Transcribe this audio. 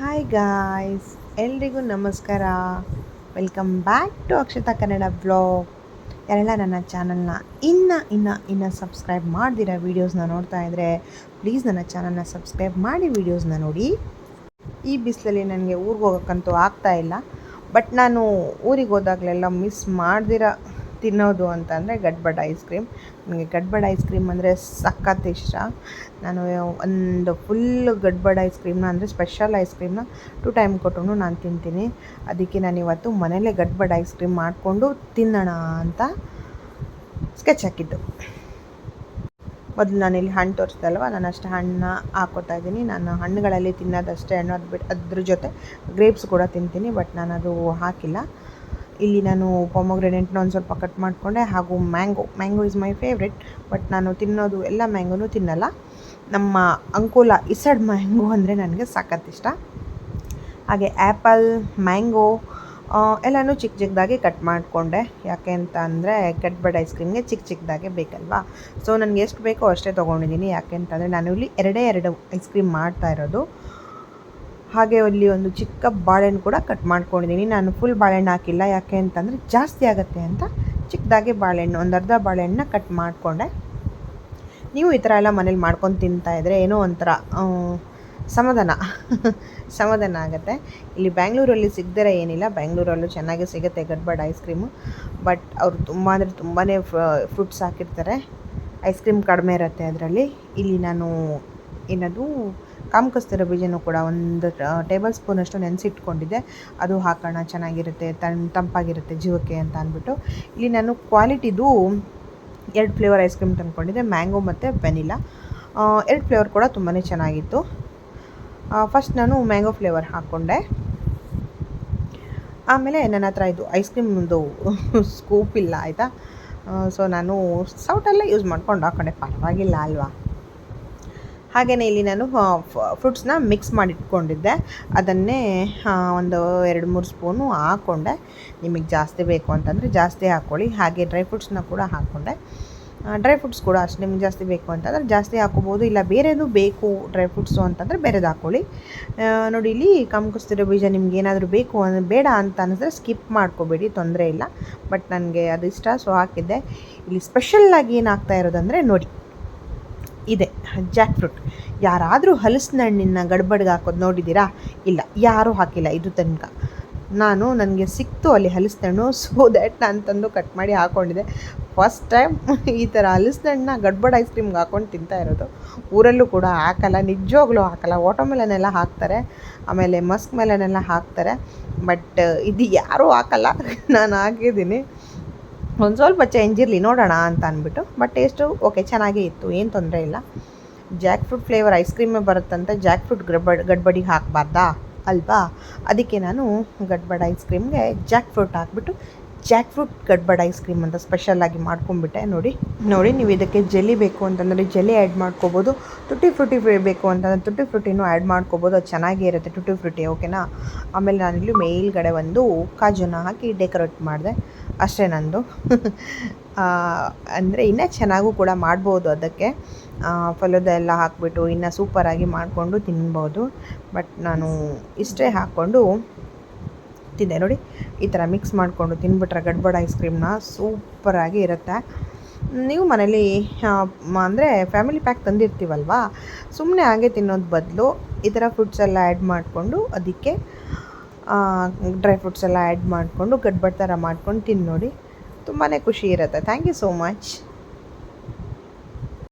Hi guys ಎಲ್ರಿಗೂ ನಮಸ್ಕಾರ. Welcome back to Akshata Kannada blog ಯಾರೆಲ್ಲ ನನ್ನ ಚಾನಲ್ನ ಇನ್ನು ಇನ್ನು ಇನ್ನು ಸಬ್ಸ್ಕ್ರೈಬ್ ಮಾಡ್ದಿರೋ ವೀಡಿಯೋಸ್ನ ನೋಡ್ತಾ ಇದ್ದರೆ ಪ್ಲೀಸ್ ನನ್ನ ಚಾನಲ್ನ ಸಬ್ಸ್ಕ್ರೈಬ್ ಮಾಡಿ ವೀಡಿಯೋಸ್ನ ನೋಡಿ. ಈ ಬಿಸಿಲಲ್ಲಿ ನನಗೆ ಊರಿಗೆ ಹೋಗೋಕ್ಕಂತೂ ಆಗ್ತಾ ಇಲ್ಲ. ಬಟ್ ನಾನು ಊರಿಗೆ ಹೋದಾಗಲೆಲ್ಲ ಮಿಸ್ ಮಾಡ್ದಿರ. ತಿನ್ನೋದು ಅಂತಂದರೆ ಗಡ್ಬಡ್ ಐಸ್ ಕ್ರೀಮ್. ನನಗೆ ಗಡ್ಬಡ್ ಐಸ್ ಕ್ರೀಮ್ ಅಂದರೆ ಸಖತ್ ಇಷ್ಟ. ನಾನು ಒಂದು ಫುಲ್ ಗಡ್ಬಡ್ ಐಸ್ ಕ್ರೀಮ್ನ ಅಂದರೆ ಸ್ಪೆಷಲ್ ಐಸ್ ಕ್ರೀಮ್ನ ಟು ಟೈಮ್ ಕೊಟ್ಟು ನಾನು ತಿಂತೀನಿ. ಅದಕ್ಕೆ ನಾನು ಇವತ್ತು ಮನೇಲೇ ಗಡ್ಬಡ್ ಐಸ್ ಕ್ರೀಮ್ ಮಾಡಿಕೊಂಡು ತಿನ್ನೋಣ ಅಂತ ಸ್ಕೆಚ್ ಹಾಕಿದ್ದು. ಮೊದಲು ನಾನು ಇಲ್ಲಿ ಹಣ್ಣು ತೋರಿಸ್ದೆ ಅಲ್ವಾ ನಾನು ಅಷ್ಟು ಹಣ್ಣನ್ನ ಹಾಕೋತಾ ಇದ್ದೀನಿ. ನಾನು ಹಣ್ಣುಗಳಲ್ಲಿ ತಿನ್ನೋದಷ್ಟೇ ಹಣ್ಣು ಅದು ಬಿಟ್ಟು ಅದ್ರ ಜೊತೆ ಗ್ರೇಪ್ಸ್ ಕೂಡ ತಿಂತೀನಿ ಬಟ್ ನಾನು ಅದು ಹಾಕಿಲ್ಲ. ಇಲ್ಲಿ ನಾನು ಪೊಮೊಗ್ರೆನೆಂಟ್ನ ಒಂದು ಸ್ವಲ್ಪ ಕಟ್ ಮಾಡಿಕೊಂಡೆ ಹಾಗೂ mango mango is my favourite but ನಾನು ತಿನ್ನೋದು ಎಲ್ಲ ಮ್ಯಾಂಗೋನು ತಿನ್ನಲ್ಲ. ನಮ್ಮ ಅಂಕೋಲ ಇಸಡ್ ಮ್ಯಾಂಗೋ ಅಂದರೆ ನನಗೆ ಸಖತ್ ಇಷ್ಟ ಹಾಗೆ ಆ್ಯಪಲ್ ಮ್ಯಾಂಗೋ ಎಲ್ಲನೂ ಚಿಕ್ಕ ಚಿಕ್ಕದಾಗಿ ಕಟ್ ಮಾಡಿಕೊಂಡೆ. ಯಾಕೆ ಅಂತ ಅಂದರೆ ಗಡ್ಬಡ್ ಐಸ್ ಕ್ರೀಮ್ಗೆ ಚಿಕ್ಕ ಚಿಕ್ಕದಾಗೆ ಬೇಕಲ್ವಾ? ಸೊ ನನಗೆ ಎಷ್ಟು ಬೇಕೋ ಅಷ್ಟೇ ತೊಗೊಂಡಿದ್ದೀನಿ ಯಾಕೆ ಅಂತಂದರೆ ನಾನು ಇಲ್ಲಿ ಎರಡೇ ಎರಡು ಐಸ್ ಕ್ರೀಮ್ ಮಾಡ್ತಾ ಇರೋದು. ಹಾಗೆ ಅಲ್ಲಿ ಒಂದು ಚಿಕ್ಕ ಬಾಳೆಹಣ್ಣು ಕೂಡ ಕಟ್ ಮಾಡ್ಕೊಂಡಿದ್ದೀನಿ. ನಾನು ಫುಲ್ ಬಾಳೆಹಣ್ಣು ಹಾಕಿಲ್ಲ. ಯಾಕೆ ಅಂತಂದರೆ ಜಾಸ್ತಿ ಆಗುತ್ತೆ ಅಂತ ಚಿಕ್ಕದಾಗಿ ಬಾಳೆಹಣ್ಣು, ಒಂದು ಅರ್ಧ ಬಾಳೆಹಣ್ಣನ್ನ ಕಟ್ ಮಾಡಿಕೊಂಡೆ. ನೀವು ಈ ಥರ ಎಲ್ಲ ಮನೇಲಿ ಮಾಡ್ಕೊಂಡು ತಿಂತಾಯಿದ್ರೆ ಏನೋ ಒಂಥರ ಸಮಾಧಾನ. ಸಮಾಧಾನ ಆಗುತ್ತೆ. ಇಲ್ಲಿ ಬ್ಯಾಂಗ್ಳೂರಲ್ಲಿ ಸಿಗದಿರೋ ಏನಿಲ್ಲ. ಬ್ಯಾಂಗ್ಳೂರಲ್ಲೂ ಚೆನ್ನಾಗಿ ಸಿಗುತ್ತೆ ಗಡ್ಬಡ್ ಐಸ್ ಕ್ರೀಮು ಬಟ್ ಅವರು ತುಂಬ ಅಂದರೆ ತುಂಬಾ ಫ್ರೂಟ್ಸ್ ಹಾಕಿರ್ತಾರೆ. ಐಸ್ ಕ್ರೀಮ್ ಕಡಿಮೆ ಇರುತ್ತೆ ಅದರಲ್ಲಿ. ಇಲ್ಲಿ ನಾನು ಏನದು ಕಾಮಕಸ್ತಿರೋ ಬೀಜನೂ ಕೂಡ ಒಂದು ಟೇಬಲ್ ಸ್ಪೂನಷ್ಟು ನೆನೆಸಿಟ್ಕೊಂಡಿದ್ದೆ. ಅದು ಹಾಕೋಣ, ಚೆನ್ನಾಗಿರುತ್ತೆ ತನ್ ತಂಪಾಗಿರುತ್ತೆ ಜೀವಕ್ಕೆ ಅಂತ ಅಂದ್ಬಿಟ್ಟು. ಇಲ್ಲಿ ನಾನು ಕ್ವಾಲಿಟಿದು ಎರಡು ಫ್ಲೇವರ್ ಐಸ್ ಕ್ರೀಮ್ ತಂದ್ಕೊಂಡಿದ್ದೆ ಮ್ಯಾಂಗೋ ಮತ್ತು ವೆನಿಲಾ ಎರಡು ಫ್ಲೇವರ್ ಕೂಡ ತುಂಬಾ ಚೆನ್ನಾಗಿತ್ತು. ಫಸ್ಟ್ ನಾನು ಮ್ಯಾಂಗೋ ಫ್ಲೇವರ್ ಹಾಕ್ಕೊಂಡೆ ಆಮೇಲೆ ನನ್ನ ಹತ್ರ ಇದು ಐಸ್ ಕ್ರೀಮ್ದು ಸ್ಕೂಪ್ ಇಲ್ಲ, ಆಯಿತಾ? ಸೊ ನಾನು ಸೌಟಲ್ಲೇ ಯೂಸ್ ಮಾಡ್ಕೊಂಡು ಹಾಕೊಂಡೆ. ಪರವಾಗಿಲ್ಲ ಅಲ್ವಾ? ಹಾಗೆಯೇ ಇಲ್ಲಿ ನಾನು ಫ್ರೂಟ್ಸ್ನ ಮಿಕ್ಸ್ ಮಾಡಿಟ್ಕೊಂಡಿದ್ದೆ. ಅದನ್ನೇ ಒಂದು ಎರಡು ಮೂರು ಸ್ಪೂನು ಹಾಕ್ಕೊಂಡೆ ನಿಮಗೆ ಜಾಸ್ತಿ ಬೇಕು ಅಂತಂದರೆ ಜಾಸ್ತಿ ಹಾಕ್ಕೊಳ್ಳಿ ಹಾಗೆ ಡ್ರೈ ಫ್ರೂಟ್ಸ್ನ ಕೂಡ ಹಾಕ್ಕೊಂಡೆ ಡ್ರೈ ಫ್ರೂಟ್ಸ್ ಕೂಡ ಅಷ್ಟು ನಿಮ್ಗೆ ಜಾಸ್ತಿ ಬೇಕು ಅಂತಂದರೆ ಜಾಸ್ತಿ ಹಾಕೋಬೋದು. ಇಲ್ಲ ಬೇರೆದು ಬೇಕು ಡ್ರೈ ಫ್ರೂಟ್ಸು ಅಂತಂದರೆ ಬೇರೆದು ಹಾಕ್ಕೊಳ್ಳಿ ನೋಡಿ ಇಲ್ಲಿ ಕಮ್ಕುಸ್ತಿರೋ ಬೀಜ ನಿಮ್ಗೆ ಏನಾದರೂ ಬೇಕು ಅಂದರೆ ಬೇಡ ಅಂತ ಅನ್ನಿಸಿದ್ರೆ ಸ್ಕಿಪ್ ಮಾಡ್ಕೋಬೇಡಿ, ತೊಂದರೆ ಇಲ್ಲ. ಬಟ್ ನನಗೆ ಅದು ಇಷ್ಟ ಸೊ ಹಾಕಿದ್ದೆ. ಇಲ್ಲಿ ಸ್ಪೆಷಲ್ಲಾಗಿ ಏನು ಆಗ್ತಾ ಇರೋದಂದರೆ ನೋಡಿ. ಇದೆ. ಜಾಕ್ ಫ್ರೂಟ್ ಯಾರಾದರೂ ಹಲಸಿನ ಹಣ್ಣಿನ ಗಡ್ಬಡ್ಗೆ ಹಾಕೋದು ನೋಡಿದ್ದೀರಾ ಇಲ್ಲ, ಯಾರೂ ಹಾಕಿಲ್ಲ. ಇದು ತನಕ. ನಾನು ನನಗೆ ಸಿಕ್ತು ಅಲ್ಲಿ ಹಲಸಿನ ಹಣ್ಣು ಸೊ ದ್ಯಾಟ್ ನಾನು ತಂದು ಕಟ್ ಮಾಡಿ ಹಾಕ್ಕೊಂಡಿದ್ದೆ ಫಸ್ಟ್ ಟೈಮ್ ಈ ಥರ ಹಲಸಿನ ಹಣ್ಣನ್ನ ಗಡ್ಬಡ್ ಐಸ್ ಕ್ರೀಮ್ಗೆ ಹಾಕೊಂಡು ತಿಂತಾ ಇರೋದು. ಊರಲ್ಲೂ ಕೂಡ ಹಾಕಲ್ಲ, ನಿಜವಾಗ್ಲೂ ಹಾಕಲ್ಲ. ವಾಟರ್ಮೆಲನೆಲ್ಲ ಹಾಕ್ತಾರೆ, ಆಮೇಲೆ ಮಸ್ಕ್ ಮೆಲನೆಲ್ಲ ಹಾಕ್ತಾರೆ ಬಟ್ ಇದು ಯಾರೂ ಹಾಕಲ್ಲ. ನಾನು ಹಾಕಿದ್ದೀನಿ. ಒಂದು ಸ್ವಲ್ಪ ಚೇಂಜ್ ಇರಲಿ, ನೋಡೋಣ ಅಂತ ಅಂದ್ಬಿಟ್ಟು. ಬಟ್ ಟೇಸ್ಟು ಓಕೆ ಚೆನ್ನಾಗೇ ಇತ್ತು, ಏನು ತೊಂದರೆ ಇಲ್ಲ. ಜಾಕ್ ಫ್ರೂಟ್ ಫ್ಲೇವರ್ ಐಸ್ ಕ್ರೀಮೇ ಬರುತ್ತಂತ ಜಾಕ್ ಫ್ರೂಟ್ ಗಡ್ಬಡ್ ಗಡ್ಬಡಿಗೆ ಹಾಕಬಾರ್ದಾ? ಅಲ್ವಾ? ಅದಕ್ಕೆ ನಾನು ಗಡ್ಬಡ್ ಐಸ್ ಕ್ರೀಮ್ಗೆ ಜಾಕ್ ಫ್ರೂಟ್ ಹಾಕ್ಬಿಟ್ಟು jackfruit gadbad ice cream ಅಂತ ಸ್ಪೆಷಲಾಗಿ ಮಾಡ್ಕೊಂಬಿಟ್ಟೆ ನೋಡಿ ನೋಡಿ, ನೀವು ಇದಕ್ಕೆ ಜೆಲ್ಲಿ ಬೇಕು ಅಂತಂದರೆ ಜೆಲ್ಲಿ ಆ್ಯಡ್ ಮಾಡ್ಕೋಬೋದು. ತುಟ್ಟಿ ಫ್ರೂಟಿ ಬೇಕು ಅಂತಂದರೆ ತುಟಿ ಫ್ರೂಟಿನೂ ಆ್ಯಡ್ ಮಾಡ್ಕೋಬೋದು. ಅದು ಚೆನ್ನಾಗೇ ಇರುತ್ತೆ ತುಟ್ಟಿ ಫ್ರೂಟಿ ಓಕೆನಾ ಆಮೇಲೆ ನಾನಿಲ್ಲಿ ಮೇಲ್ಗಡೆ ಒಂದು ಕಾಜುನ ಹಾಕಿ ಡೆಕೋರೇಟ್ ಮಾಡಿದೆ. ಅಷ್ಟೇ ನಂದು. ಅಂದರೆ ಇನ್ನೂ ಚೆನ್ನಾಗೂ ಕೂಡ ಮಾಡ್ಬೋದು ಅದಕ್ಕೆ. ಫಲದ ಎಲ್ಲ ಹಾಕಿಬಿಟ್ಟು ಇನ್ನೂ ಸೂಪರಾಗಿ ಮಾಡಿಕೊಂಡು ತಿನ್ಬೋದು. ಬಟ್ ನಾನು ಇಷ್ಟೇ ಹಾಕ್ಕೊಂಡು ತಿಂದೆ. ನೋಡಿ, ಈ ಥರ ಮಿಕ್ಸ್ ಮಾಡಿಕೊಂಡು ತಿನ್ಬಿಟ್ರೆ ಗಡ್ಬಡ ಐಸ್ ಕ್ರೀಮ್ನ ಸೂಪರಾಗಿ ಇರುತ್ತೆ. ನೀವು ಮನೇಲಿ ಅಂದರೆ ಫ್ಯಾಮಿಲಿ ಪ್ಯಾಕ್ ತಂದಿರ್ತೀವಲ್ವಾ? ಸುಮ್ಮನೆ ಹಾಗೆ ತಿನ್ನೋದು ಬದಲು ಈ ಥರ ಫ್ರೂಟ್ಸ್ ಎಲ್ಲ ಆ್ಯಡ್ ಮಾಡಿಕೊಂಡು ಅದಕ್ಕೆ ಡ್ರೈ ಫ್ರೂಟ್ಸ್ ಎಲ್ಲ ಆ್ಯಡ್ ಮಾಡಿಕೊಂಡು ಗಡ್ಬಡ್ ಥರ ಮಾಡ್ಕೊಂಡು ತಿನ್ನೋಡಿ ತುಂಬಾ ಖುಷಿ ಇರುತ್ತೆ. Thank you so much